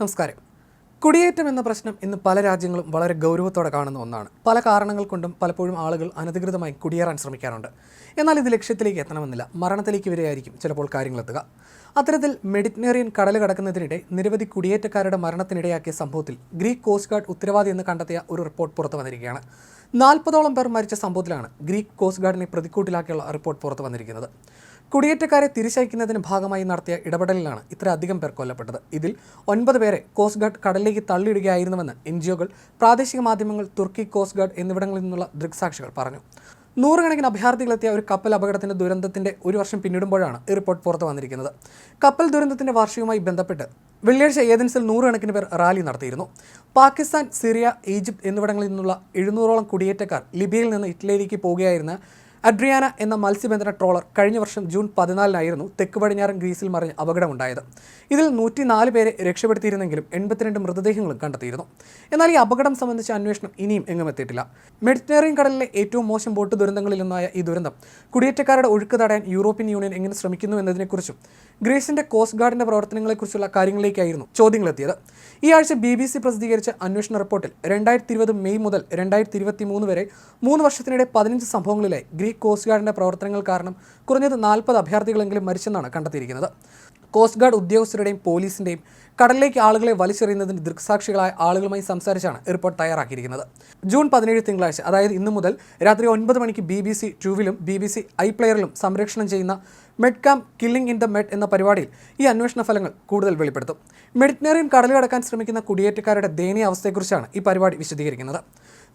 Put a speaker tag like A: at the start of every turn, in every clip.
A: നമസ്കാരം. കുടിയേറ്റം എന്ന പ്രശ്നം ഇന്ന് പല രാജ്യങ്ങളും വളരെ ഗൗരവത്തോടെ കാണുന്ന ഒന്നാണ്. പല കാരണങ്ങൾ കൊണ്ടും പലപ്പോഴും ആളുകൾ അനധികൃതമായി കുടിയേറാൻ ശ്രമിക്കാറുണ്ട്. എന്നാൽ ഇത് ലക്ഷ്യത്തിലേക്ക് എത്തണമെന്നില്ല. മരണത്തിലേക്ക് വരെയായിരിക്കും ചിലപ്പോൾ കാര്യങ്ങളെത്തുക അത്തരത്തിൽ മെഡിറ്ററേനിയൻ കടൽ കടക്കുന്നതിനിടെ നിരവധി കുടിയേറ്റക്കാരുടെ മരണത്തിനിടയാക്കിയ സംഭവത്തിൽ ഗ്രീക്ക് കോസ്റ്റ് ഗാർഡ് ഉത്തരവാദി എന്ന് കണ്ടെത്തിയ ഒരു റിപ്പോർട്ട് പുറത്തു വന്നിരിക്കുകയാണ്. നാൽപ്പതോളം പേർ മരിച്ച സംഭവത്തിലാണ് ഗ്രീക്ക് കോസ്റ്റ് ഗാർഡിനെ പ്രതിക്കൂട്ടിലാക്കിയുള്ള റിപ്പോർട്ട് പുറത്തു വന്നിരിക്കുന്നത്. കുടിയേറ്റക്കാരെ തിരിച്ചയക്കുന്നതിന് ഭാഗമായി നടത്തിയ ഇടപെടലിലാണ് ഇത്രയധികം പേർ കൊല്ലപ്പെട്ടത്. ഇതിൽ ഒൻപത് പേരെ കോസ്റ്റ് ഗാർഡ് കടലിലേക്ക് തള്ളിയിടുകയായിരുന്നുവെന്ന് എൻ ജിഒകൾ പ്രാദേശിക മാധ്യമങ്ങൾ തുർക്കി കോസ്റ്റ് ഗാർഡ് എന്നിവിടങ്ങളിൽ നിന്നുള്ള ദൃക്സാക്ഷികൾ പറഞ്ഞു. നൂറുകണക്കിന് അഭയാർത്ഥികളെത്തിയ ഒരു കപ്പൽ അപകടത്തിന്റെ ദുരന്തത്തിന്റെ ഒരു വർഷം പിന്നിടുമ്പോഴാണ് ഈ റിപ്പോർട്ട് പുറത്തു വന്നിരിക്കുന്നത്. കപ്പൽ ദുരന്തത്തിന്റെ വാർഷികവുമായി ബന്ധപ്പെട്ട് വെള്ളിയാഴ്ച ഏതൻസിൽ നൂറുകണക്കിന് പേർ റാലി നടത്തിയിരുന്നു. പാകിസ്ഥാൻ സിറിയ ഈജിപ്ത് എന്നിവിടങ്ങളിൽ നിന്നുള്ള എഴുന്നൂറോളം കുടിയേറ്റക്കാർ ലിബിയയിൽ നിന്ന് ഇറ്റലിയിലേക്ക് പോവുകയായിരുന്ന അഡ്രിയാന എന്ന മത്സ്യബന്ധന ട്രോളർ കഴിഞ്ഞ വർഷം ജൂൺ പതിനാലിനായിരുന്നു തെക്ക് പടിഞ്ഞാറൻ ഗ്രീസിൽ മറിഞ്ഞ് അപകടമുണ്ടായത്. ഇതിൽ നൂറ്റിനാല് പേരെ രക്ഷപ്പെടുത്തിയിരുന്നെങ്കിലും എൺപത്തിരണ്ട് മൃതദേഹങ്ങളും കണ്ടെത്തിയിരുന്നു. എന്നാൽ ഈ അപകടം സംബന്ധിച്ച അന്വേഷണം ഇനിയും എങ്ങും എത്തിയിട്ടില്ല മെഡിറ്ററേനിയൻ കടലിലെ ഏറ്റവും മോശം ബോട്ട് ദുരന്തങ്ങളിലൊന്നായ ഈ ദുരന്തം കുടിയേറ്റക്കാരുടെ ഒഴുക്ക് തടയാൻ യൂറോപ്യൻ യൂണിയൻ എങ്ങനെ ശ്രമിക്കുന്നു എന്നതിനെക്കുറിച്ചും ഗ്രീസിന്റെ കോസ്റ്റ് ഗാർഡിന്റെ പ്രവർത്തനങ്ങളെക്കുറിച്ചുള്ള കാര്യങ്ങളിലേക്കായിരുന്നു ചോദ്യങ്ങളെത്തിയത്. ഈ ആഴ്ച ബി ബി സി പ്രസിദ്ധീകരിച്ച അന്വേഷണ റിപ്പോർട്ടിൽ രണ്ടായിരത്തി ഇരുപത് മെയ് മുതൽ രണ്ടായിരത്തി ഇരുപത്തി മൂന്ന് വരെ മൂന്ന് വർഷത്തിനിടെ പതിനഞ്ച് സംഭവങ്ങളിലായി ഗ്രീക്ക് കോസ്റ്റ് ഗാർഡിന്റെ പ്രവർത്തനങ്ങൾ കാരണം കുറഞ്ഞത് നാൽപ്പത് അഭയാർത്ഥികളെങ്കിലും മരിച്ചെന്നാണ് കണ്ടെത്തിയിരിക്കുന്നത്. കോസ്റ്റ് ഗാർഡ് ഉദ്യോഗസ്ഥരുടെയും പോലീസിന്റെയും കടലിലേക്ക് ആളുകളെ വലിച്ചെറിയുന്നതിന് ദൃക്സാക്ഷികളായ ആളുകളുമായി സംസാരിച്ചാണ് റിപ്പോർട്ട് തയ്യാറാക്കിയിരിക്കുന്നത്. ജൂൺ പതിനേഴ് തിങ്കളാഴ്ച അതായത് ഇന്നു മുതൽ രാത്രി ഒൻപത് മണിക്ക് ബി ബി സി ട്യൂവിലും ബി ബി സി ഐ പ്ലെയറിലും സംരക്ഷണം ചെയ്യുന്ന Med cam killing in the Med എന്ന പരിപാടിയിൽ ഈ അന്വേഷണ ഫലങ്ങൾ കൂടുതൽ വെളിപ്പെടുത്തും. മെഡിറ്ററേനിയൻ കടൽ കടക്കാൻ ശ്രമിക്കുന്ന കുടിയേറ്റക്കാരുടെ ദയനീയ അവസ്ഥയെക്കുറിച്ചാണ് ഈ പരിപാടി വിശദീകരിക്കുന്നത്.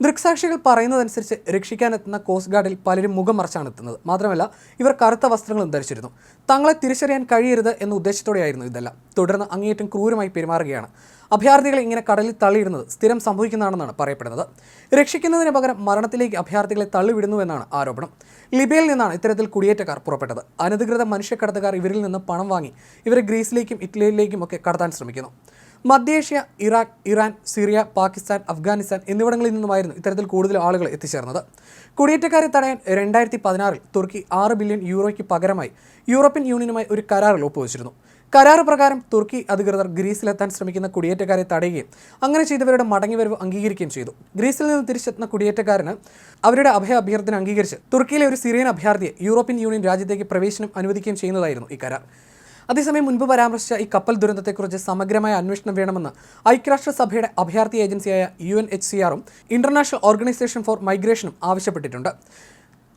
A: ദൃക്സാക്ഷികൾ പറയുന്നതനുസരിച്ച് രക്ഷിക്കാനെത്തുന്ന കോസ്റ്റ് ഗാർഡിൽ പലരും മുഖം മറച്ചാണ് എത്തുന്നത്. മാത്രമല്ല ഇവർ കറുത്ത വസ്ത്രങ്ങളും ധരിച്ചിരുന്നു. തങ്ങളെ തിരിച്ചറിയാൻ കഴിയരുത് എന്ന ഉദ്ദേശത്തോടെയായിരുന്നു ഇതെല്ലാം. തുടർന്ന് അങ്ങേയറ്റം ക്രൂരമായി പെരുമാറുകയാണ്. അഭയാർത്ഥികളെ ഇങ്ങനെ കടലിൽ തള്ളിയിടുന്നത് സ്ഥിരം സംഭവിക്കുന്നതാണെന്നാണ് പറയപ്പെടുന്നത്. രക്ഷിക്കുന്നതിന് പകരം മരണത്തിലേക്ക് അഭയാർത്ഥികളെ തള്ളിവിടുന്നുവെന്നാണ് ആരോപണം. ലിബിയയിൽ നിന്നാണ് ഇത്തരത്തിൽ കുടിയേറ്റക്കാർ പുറപ്പെട്ടത്. അനധികൃത മനുഷ്യക്കടത്തുകാർ ഇവരിൽ നിന്ന് പണം വാങ്ങി ഇവരെ ഗ്രീസിലേക്കും ഇറ്റലിയിലേക്കും ഒക്കെ കടത്താൻ ശ്രമിക്കുന്നു. മധ്യേഷ്യ Iraq Iran Syria Pakistan Afghanistan എന്നിവിടങ്ങളിൽ നിന്നുമായിരുന്നു ഇത്തരത്തിൽ കൂടുതൽ ആളുകൾ എത്തിച്ചേർന്നത്. കുടിയേറ്റക്കാരെ തടയാൻ രണ്ടായിരത്തി പതിനാറിൽ തുർക്കി ആറ് ബില്യൺ യൂറോയ്ക്ക് പകരമായി യൂറോപ്യൻ യൂണിയനുമായി ഒരു കരാറിൽ ഒപ്പുവച്ചിരുന്നു. കരാർ പ്രകാരം തുർക്കി അധികൃതർ ഗ്രീസിലെത്താൻ ശ്രമിക്കുന്ന കുടിയേറ്റക്കാരെ തടയുകയും അങ്ങനെ ചെയ്തവരുടെ മടങ്ങിവരവ് അംഗീകരിക്കുകയും ചെയ്തു. ഗ്രീസിൽ നിന്ന് തിരിച്ചെത്തുന്ന കുടിയേറ്റക്കാരന് അവരുടെ അഭയ അഭ്യർത്ഥന അംഗീകരിച്ച് തുർക്കിയിലെ ഒരു സിറിയൻ അഭയാർത്ഥിയെ യൂറോപ്യൻ യൂണിയൻ രാജ്യത്തേക്ക് പ്രവേശനം അനുവദിക്കുകയും ചെയ്യുന്നതായിരുന്നു ഈ കരാർ. അതേസമയം മുൻപ് പരാമർശിച്ച ഈ കപ്പൽ ദുരന്തത്തെക്കുറിച്ച് സമഗ്രമായ അന്വേഷണം വേണമെന്ന് ഐക്യരാഷ്ട്രസഭയുടെ അഭയാർത്ഥി ഏജൻസിയായ യു എൻ എച്ച് സി ആറും ഇന്റർനാഷണൽ ഓർഗനൈസേഷൻ ഫോർ മൈഗ്രേഷനും ആവശ്യപ്പെട്ടിട്ടുണ്ട്.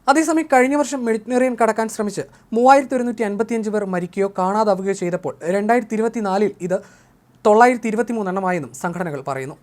A: അതേസമയം കഴിഞ്ഞ വർഷം മെഡിറ്ററേനിയൻ കടക്കാൻ ശ്രമിച്ച് മൂവായിരത്തി ഒരുന്നൂറ്റി അൻപത്തിയഞ്ച് പേർ മരിക്കുകയോ കാണാതാവുകയോ ചെയ്തപ്പോൾ രണ്ടായിരത്തി ഇരുപത്തിനാലിൽ ഇത് തൊള്ളായിരത്തി ഇരുപത്തി മൂന്നെണ്ണമായെന്നും സംഘടനകൾ പറയുന്നു.